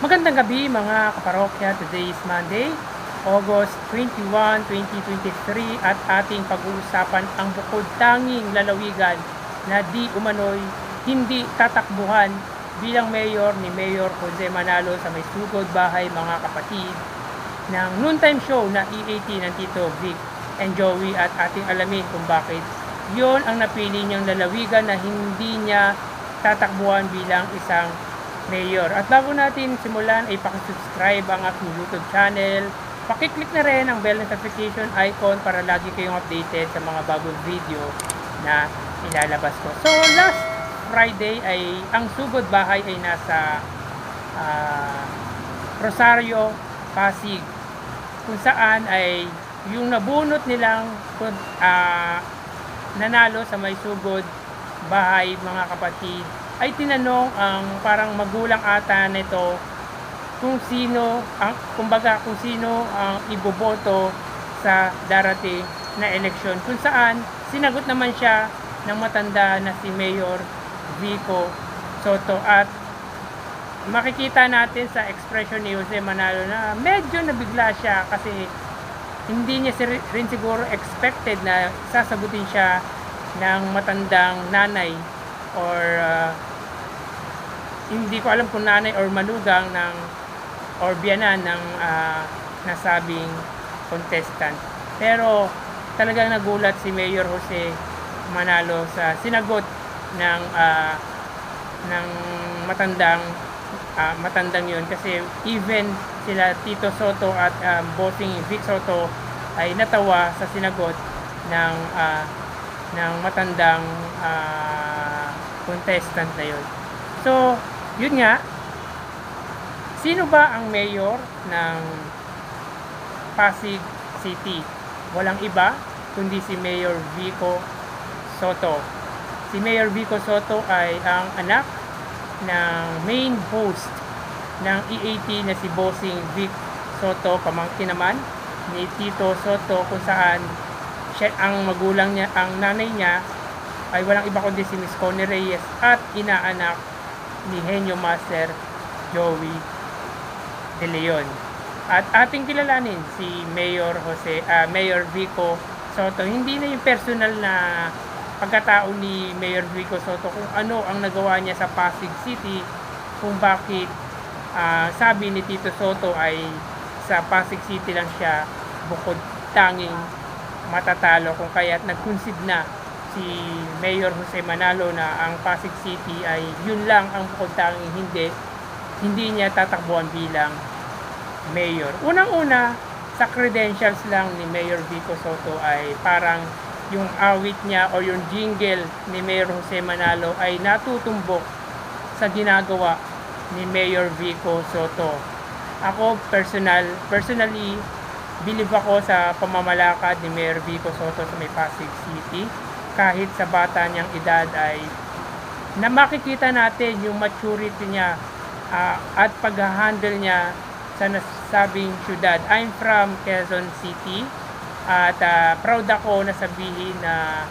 Magandang gabi mga kaparokya. Today is Monday, August 21, 2023 at ating pag-uusapan ang bukod tanging lalawigan na di umano'y hindi tatakbuhan bilang mayor ni Mayor Jose Manalo sa may sugod bahay mga kapatid ng noontime show na EAT ng Tito Vic and Joey at ating alamin kung bakit yon ang napili niyang lalawigan na hindi niya tatakbuhan bilang isang mayor. At bago natin simulan ay pakisubscribe ang aking YouTube channel. Pakiclick na rin ang bell notification icon para lagi kayong updated sa mga bagong video na ilalabas ko. So last Friday ay ang sugod bahay ay nasa ah, Rosario, Pasig kung saan ay yung nabunot nilang ah, nanalo sa may sugod bahay mga kapatid ay tinanong ang parang magulang ata nito kung sino ang kumbaga kung sino ang iboboto sa darating na eleksyon. Kung saan sinagot naman siya ng matanda na si Mayor Vico Soto. At makikita natin sa expression ni Jose Manalo na medyo nabigla siya kasi hindi niya rin siguro expected na sasagutin siya ng matandang nanay or uh, hindi ko alam kung nanay or manugang ng or biyanan ng ah, nasabing contestant. Pero talagang nagulat si Mayor Jose Manalo sa sinagot ng ah, ng matandang ah, matandang yun kasi even sila Tito Soto at um, bossing Vic Soto ay natawa sa sinagot ng ah, ng matandang ah, contestant na yun. So, yun nga, sino ba ang mayor ng Pasig City? Walang iba kundi si Mayor Vico Soto. Si Mayor Vico Soto ay ang anak ng main host ng EAT na si Bossing Vic Soto, pamangkin naman ni Tito Soto kung saan siya ang magulang niya, ang nanay niya ay walang iba kundi si Miss Connie Reyes at inaanak ni Henyo Master Joey De Leon. At ating kilalanin si Mayor Jose, ah, Mayor Vico Soto. Hindi na yung personal na pagkatao ni Mayor Vico Soto kung ano ang nagawa niya sa Pasig City, kung bakit ah, sabi ni Tito Soto ay sa Pasig City lang siya bukod tanging matatalo kung kaya't nag-concede na si Mayor Jose Manalo na ang Pasig City ay yun lang ang bukod hindi hindi niya tatakbuhan bilang mayor. Unang-una, sa credentials lang ni Mayor Vico Soto ay parang yung awit niya o yung jingle ni Mayor Jose Manalo ay natutumbok sa ginagawa ni Mayor Vico Soto. Ako personal, personally, believe ako sa pamamalakad ni Mayor Vico Soto sa may Pasig City. Kahit sa bata niyang edad ay na makikita natin yung maturity niya ah, at pag-handle niya sa nasabing syudad. I'm from Quezon City at ah, proud ako na sabihin na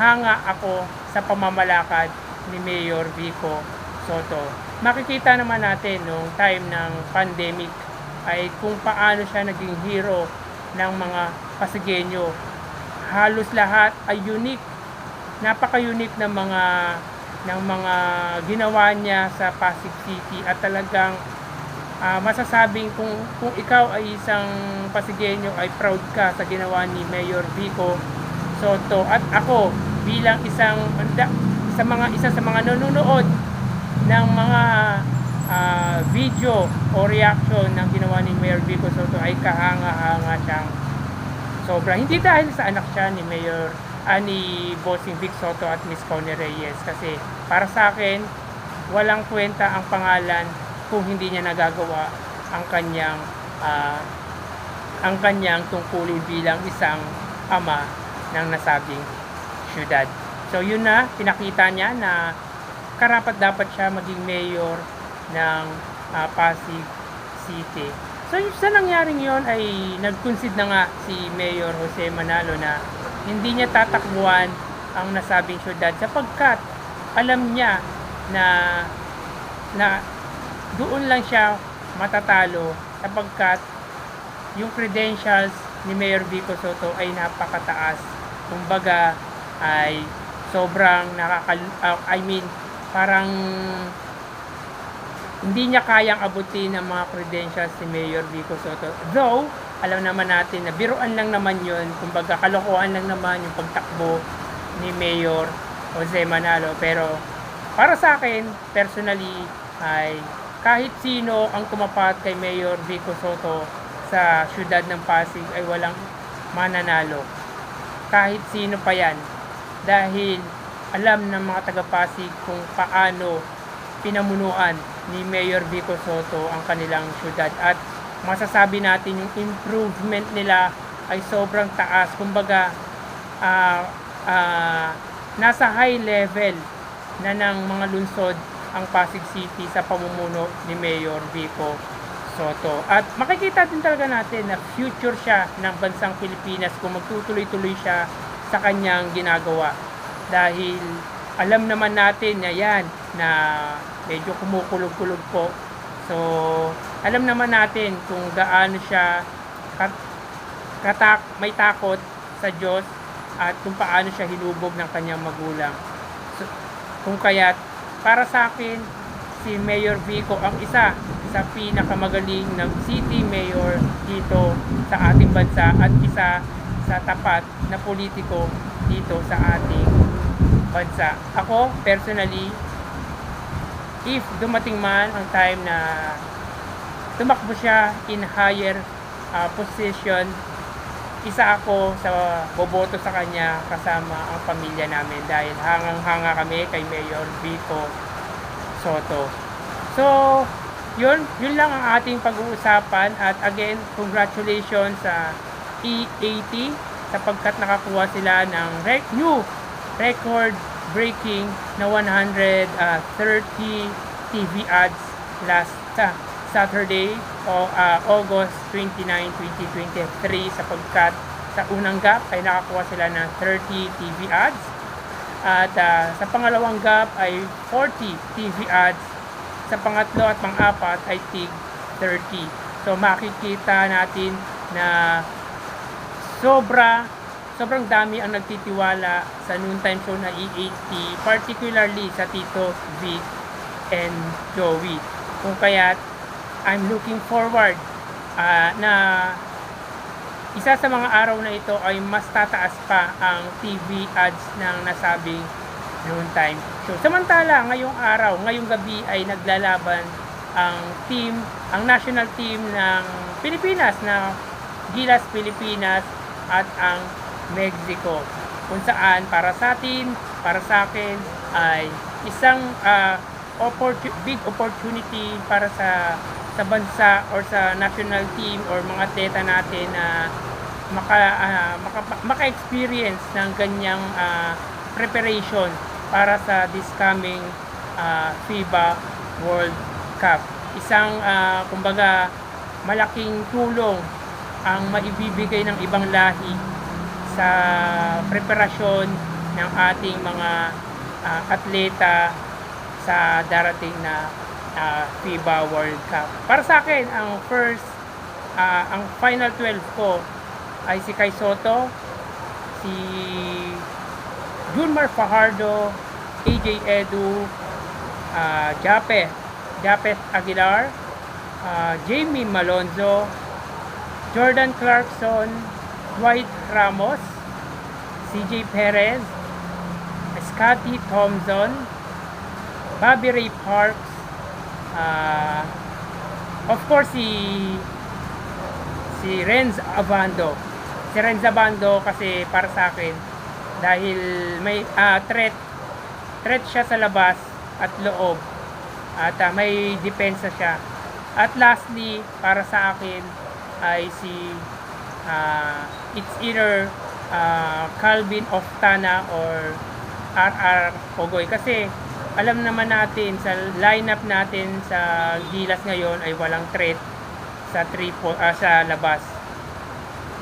hanga ako sa pamamalakad ni Mayor Vico Soto. Makikita naman natin nung time ng pandemic ay kung paano siya naging hero ng mga Pasigenyo. Halos lahat ay unique. Napaka-unique ng mga ng mga ginawa niya sa Pasig City at talagang ah, masasabing kung kung ikaw ay isang Pasigenyo ay proud ka sa ginawa ni Mayor Vico Soto at ako bilang isang sa mga isa sa mga nanonood ng mga ah, video o reaction ng ginawa ni Mayor Vico Soto ay kahanga-hanga siyang sobra. Hindi dahil sa anak siya ni Mayor ah, Bossing Vic Soto at Miss Connie Reyes kasi para sa akin walang kwenta ang pangalan kung hindi niya nagagawa ang kanyang ah, ang kanyang tungkulin bilang isang ama ng nasabing syudad. So yun na, pinakita niya na karapat dapat siya maging mayor ng ah, Pasig City. So sa nangyaring yon ay nag-concede na nga si Mayor Jose Manalo na hindi niya tatakbuhan ang nasabing syudad sapagkat alam niya na na doon lang siya matatalo sapagkat yung credentials ni Mayor Vico Soto ay napakataas. Kumbaga ay sobrang nakakal ah, I mean parang hindi niya kayang abutin ang mga credentials ni Mayor Vico Soto. Though, alam naman natin na biruan lang naman yun, kumbaga kalokohan lang naman yung pagtakbo ni Mayor Jose Manalo. Pero para sa akin, personally, ay kahit sino ang tumapat kay Mayor Vico Soto sa syudad ng Pasig ay walang mananalo. Kahit sino pa yan. Dahil alam ng mga taga-Pasig kung paano pinamunuan ni Mayor Vico Soto ang kanilang syudad at masasabi natin yung improvement nila ay sobrang taas kumbaga ah, ah, nasa high level na ng mga lungsod ang Pasig City sa pamumuno ni Mayor Vico Soto. At makikita din talaga natin na future siya ng bansang Pilipinas kung magtutuloy-tuloy siya sa kanyang ginagawa. Dahil alam naman natin na yan na medyo kumukulog-kulog po. So, alam naman natin kung gaano siya kat- katak may takot sa Diyos at kung paano siya hinubog ng kanyang magulang. So, kung kaya't para sa akin, si Mayor Vico ang isa sa pinakamagaling na city mayor dito sa ating bansa at isa sa tapat na politiko dito sa ating bansa. Ako, personally, if dumating man ang time na tumakbo siya in higher uh, position, isa ako sa boboto sa kanya kasama ang pamilya namin dahil hangang-hanga kami kay Mayor Vico Soto. So, yun, yun lang ang ating pag-uusapan at again, congratulations sa E80 sapagkat nakakuha sila ng rec- new record breaking na 130 TV ads last uh, Saturday o uh, August 29, 2023 sapagkat sa unang gap ay nakakuha sila ng 30 TV ads. At uh, sa pangalawang gap ay 40 TV ads. Sa pangatlo at pang-apat ay TIG 30 so makikita natin na sobra sobrang dami ang nagtitiwala sa noontime show na E80, particularly sa Tito Vic and Joey. Kung kaya't I'm looking forward uh, na isa sa mga araw na ito ay mas tataas pa ang TV ads ng nasabing noontime show. Samantala, ngayong araw, ngayong gabi ay naglalaban ang team, ang national team ng Pilipinas na Gilas Pilipinas at ang Mexico kung saan para sa atin, para sa akin ay isang uh, opportu- big opportunity para sa sa bansa or sa national team or mga atleta natin na maka, uh, maka, maka-experience ng ganyang uh, preparation para sa this coming uh, FIBA World Cup. Isang uh, kumbaga malaking tulong ang maibibigay ng ibang lahi sa preparasyon ng ating mga uh, atleta sa darating na uh, FIBA World Cup. Para sa akin, ang first, uh, ang final 12 ko ay si Kai Soto, si Junmar Fajardo, AJ Edu, uh, Jape, Japet Aguilar, uh, Jamie Malonzo, Jordan Clarkson, Dwight Ramos, CJ Perez, Scotty Thompson, Bobby Ray Parks, uh, of course si si Renz Abando. Si Renz Abando kasi para sa akin dahil may uh, threat threat siya sa labas at loob at uh, may depensa siya. At lastly, para sa akin ay si uh, it's either uh, Calvin Oftana or RR Pogoy kasi alam naman natin sa lineup natin sa Gilas ngayon ay walang threat sa triple uh, sa labas.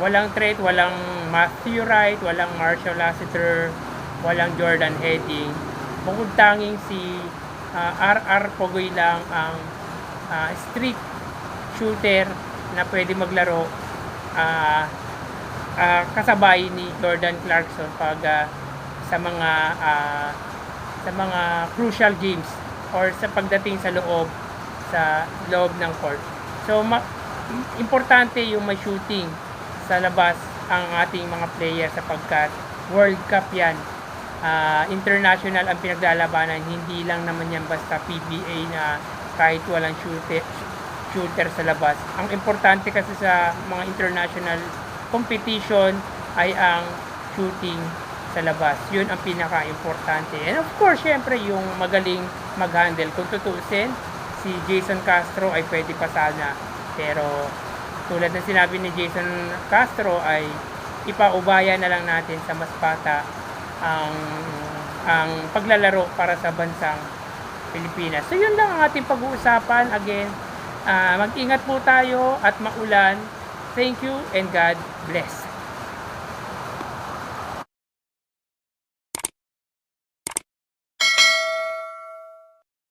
Walang threat, walang Matthew Wright, walang Marshall Lassiter, walang Jordan Heading. Bukod tanging si uh, RR Pogoy lang ang ah, street shooter na pwede maglaro ah, ah, kasabay ni Jordan Clarkson pag ah, sa mga ah, sa mga crucial games or sa pagdating sa loob sa loob ng court. So ma- importante yung may shooting sa labas ang ating mga player sapagkat World Cup yan. Ah, international ang pinaglalabanan, hindi lang naman yan basta PBA na kahit walang shooter, shooter sa labas. Ang importante kasi sa mga international competition ay ang shooting sa labas. Yun ang pinaka-importante. And of course, syempre, yung magaling mag-handle. Kung tutusin, si Jason Castro ay pwede pa sana. Pero tulad ng sinabi ni Jason Castro ay ipaubaya na lang natin sa mas bata ang ang paglalaro para sa bansang Pilipinas. So yun lang ang ating pag-uusapan. Again, ah, mag-ingat po tayo at maulan. Thank you and God bless.